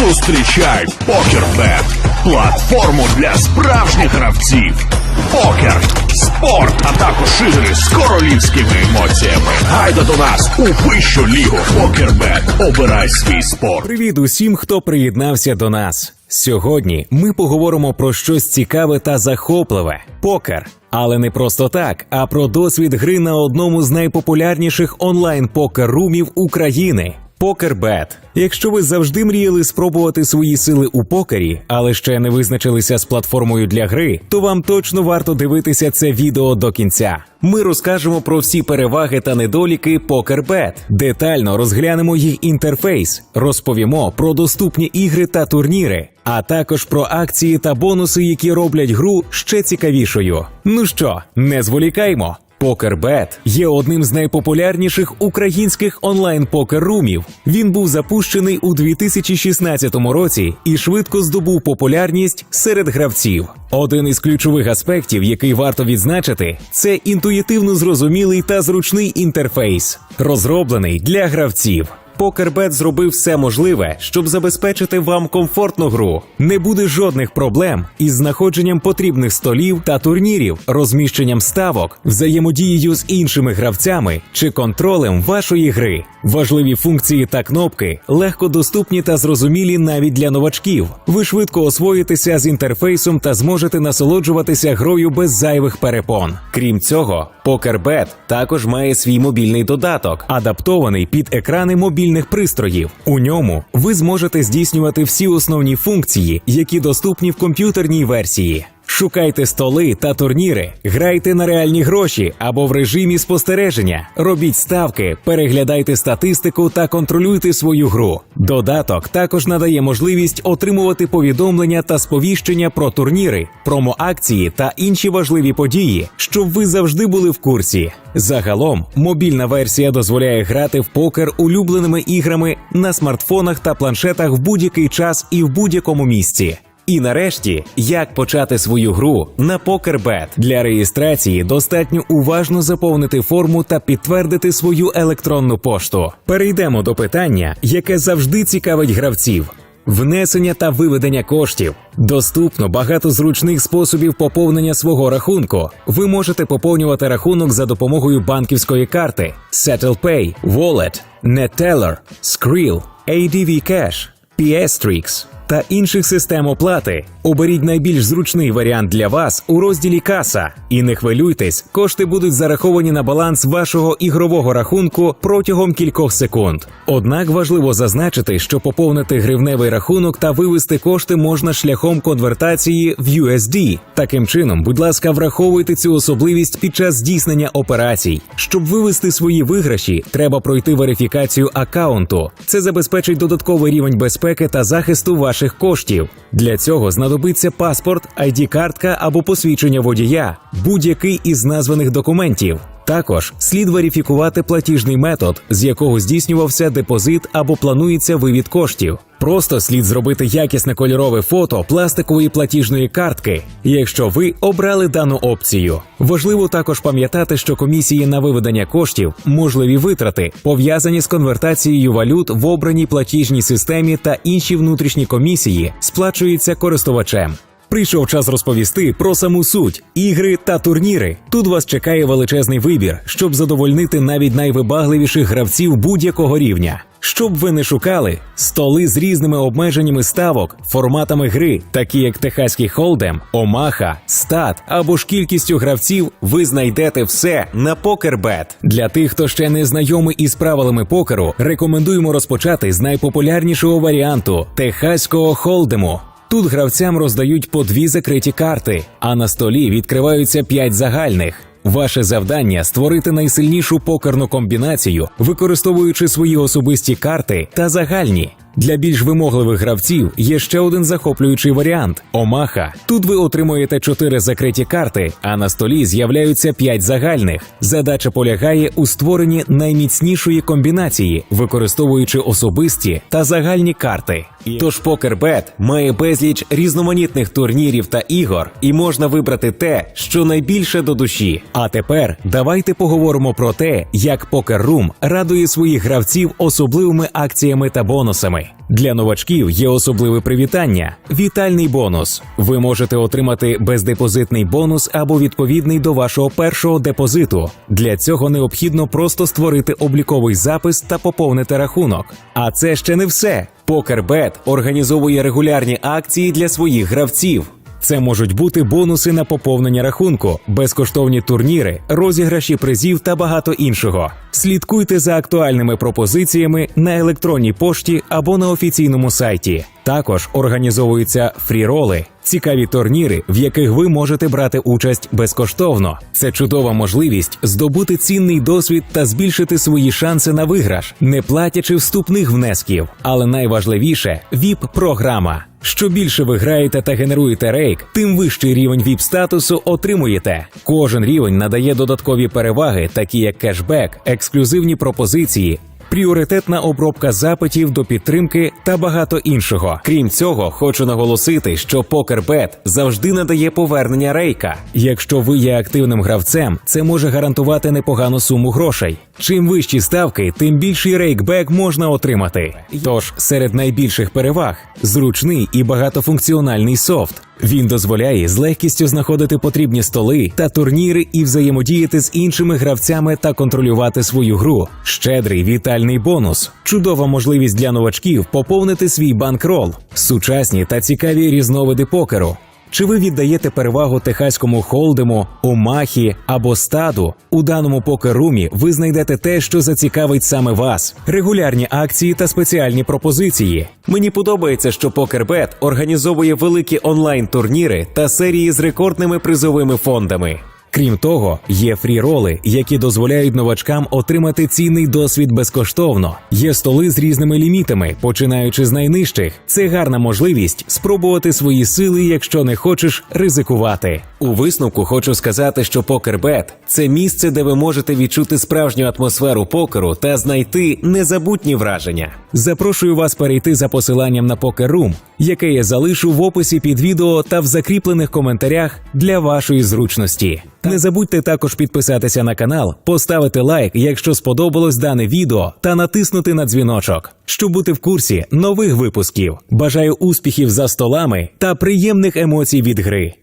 Зустрічай PokerBet – платформу для справжніх гравців. Покер, спорт, а також ігри з королівськими емоціями. Гайда до нас у вищу лігу PokerBet. Обирай свій спорт. Привіт усім, хто приєднався до нас. Сьогодні ми поговоримо про щось цікаве та захопливе покер. Але не просто так, а про досвід гри на одному з найпопулярніших онлайн покер-румів України. Покербет. Якщо ви завжди мріяли спробувати свої сили у покері, але ще не визначилися з платформою для гри, то вам точно варто дивитися це відео до кінця. Ми розкажемо про всі переваги та недоліки Покербет, детально розглянемо їх інтерфейс, розповімо про доступні ігри та турніри, а також про акції та бонуси, які роблять гру ще цікавішою. Ну що, не зволікаймо. Покербет є одним з найпопулярніших українських онлайн покер-румів. Він був запущений у 2016 році і швидко здобув популярність серед гравців. Один із ключових аспектів, який варто відзначити, це інтуїтивно зрозумілий та зручний інтерфейс, розроблений для гравців. Покербет зробив все можливе, щоб забезпечити вам комфортну гру. Не буде жодних проблем із знаходженням потрібних столів та турнірів, розміщенням ставок, взаємодією з іншими гравцями чи контролем вашої гри. Важливі функції та кнопки легко доступні та зрозумілі навіть для новачків. Ви швидко освоїтеся з інтерфейсом та зможете насолоджуватися грою без зайвих перепон. Крім цього, Покербет також має свій мобільний додаток, адаптований під екрани мобільних пристроїв. У ньому ви зможете здійснювати всі основні функції, які доступні в комп'ютерній версії. Шукайте столи та турніри, грайте на реальні гроші або в режимі спостереження, робіть ставки, переглядайте статистику та контролюйте свою гру. Додаток також надає можливість отримувати повідомлення та сповіщення про турніри, промоакції та інші важливі події, щоб ви завжди були в курсі. Загалом, мобільна версія дозволяє грати в покер улюбленими іграми на смартфонах та планшетах в будь-який час і в будь-якому місці. І нарешті, як почати свою гру на PokerBet. Для реєстрації достатньо уважно заповнити форму та підтвердити свою електронну пошту. Перейдемо до питання, яке завжди цікавить гравців. Внесення та виведення коштів доступно багато зручних способів поповнення свого рахунку. Ви можете поповнювати рахунок за допомогою банківської карти, SettlePay, Wallet, NetTeller, Skrill, ADV Cash, PS-Trix та інших систем оплати. Оберіть найбільш зручний варіант для вас у розділі Каса. І не хвилюйтесь, кошти будуть зараховані на баланс вашого ігрового рахунку протягом кількох секунд. Однак важливо зазначити, що поповнити гривневий рахунок та вивести кошти можна шляхом конвертації в USD. Таким чином, будь ласка, враховуйте цю особливість під час здійснення операцій. Щоб вивести свої виграші, треба пройти верифікацію аккаунту. Це забезпечить додатковий рівень безпеки та захисту ваших коштів. Для цього знадобиться паспорт, ID-картка або посвідчення водія, будь-який із названих документів. Також слід верифікувати платіжний метод, з якого здійснювався депозит або планується вивід коштів. Просто слід зробити якісне кольорове фото пластикової платіжної картки, якщо ви обрали дану опцію. Важливо також пам'ятати, що комісії на виведення коштів, можливі витрати, пов'язані з конвертацією валют в обраній платіжній системі та інші внутрішні комісії, сплачуються користувачем. Прийшов час розповісти про саму суть ігри та турніри. Тут вас чекає величезний вибір, щоб задовольнити навіть найвибагливіших гравців будь-якого рівня. Щоб ви не шукали, столи з різними обмеженнями ставок, форматами гри, такі як Техаський Холдем, Омаха, Стат або ж кількістю гравців, ви знайдете все на PokerBet. Для тих, хто ще не знайомий із правилами покеру, рекомендуємо розпочати з найпопулярнішого варіанту Техаського Холдему. Тут гравцям роздають по дві закриті карти, а на столі відкриваються п'ять загальних. Ваше завдання створити найсильнішу покерну комбінацію, використовуючи свої особисті карти та загальні. Для більш вимогливих гравців є ще один захоплюючий варіант Омаха. Тут ви отримуєте 4 закриті карти, а на столі з'являються 5 загальних. Задача полягає у створенні найміцнішої комбінації, використовуючи особисті та загальні карти. Тож Покербет має безліч різноманітних турнірів та ігор, і можна вибрати те, що найбільше до душі. А тепер давайте поговоримо про те, як Покер Рум радує своїх гравців особливими акціями та бонусами. Для новачків є особливе привітання вітальний бонус. Ви можете отримати бездепозитний бонус або відповідний до вашого першого депозиту. Для цього необхідно просто створити обліковий запис та поповнити рахунок. А це ще не все. Покербет організовує регулярні акції для своїх гравців. Це можуть бути бонуси на поповнення рахунку, безкоштовні турніри, розіграші призів та багато іншого. Слідкуйте за актуальними пропозиціями на електронній пошті або на офіційному сайті. Також організовуються фріроли, цікаві турніри, в яких ви можете брати участь безкоштовно. Це чудова можливість здобути цінний досвід та збільшити свої шанси на виграш, не платячи вступних внесків. Але найважливіше віп програма. Що більше ви граєте та генеруєте рейк, тим вищий рівень віп статусу отримуєте. Кожен рівень надає додаткові переваги, такі як кешбек, ексклюзивні пропозиції. Пріоритетна обробка запитів до підтримки та багато іншого. Крім цього, хочу наголосити, що PokerBet завжди надає повернення рейка. Якщо ви є активним гравцем, це може гарантувати непогану суму грошей. Чим вищі ставки, тим більший рейкбек можна отримати. Тож серед найбільших переваг зручний і багатофункціональний софт. Він дозволяє з легкістю знаходити потрібні столи та турніри і взаємодіяти з іншими гравцями та контролювати свою гру. Щедрий вітальний бонус, чудова можливість для новачків поповнити свій банкрол, сучасні та цікаві різновиди покеру. Чи ви віддаєте перевагу техаському холдему, омахі або стаду? У даному покерумі ви знайдете те, що зацікавить саме вас: регулярні акції та спеціальні пропозиції. Мені подобається, що Покербет організовує великі онлайн-турніри та серії з рекордними призовими фондами. Крім того, є фрі-роли, які дозволяють новачкам отримати цінний досвід безкоштовно. Є столи з різними лімітами, починаючи з найнижчих. Це гарна можливість спробувати свої сили, якщо не хочеш ризикувати. У висновку хочу сказати, що PokerBet – це місце, де ви можете відчути справжню атмосферу покеру та знайти незабутні враження. Запрошую вас перейти за посиланням на Poker яке я залишу в описі під відео та в закріплених коментарях для вашої зручності. Не забудьте також підписатися на канал, поставити лайк, якщо сподобалось дане відео, та натиснути на дзвіночок, щоб бути в курсі нових випусків. Бажаю успіхів за столами та приємних емоцій від гри.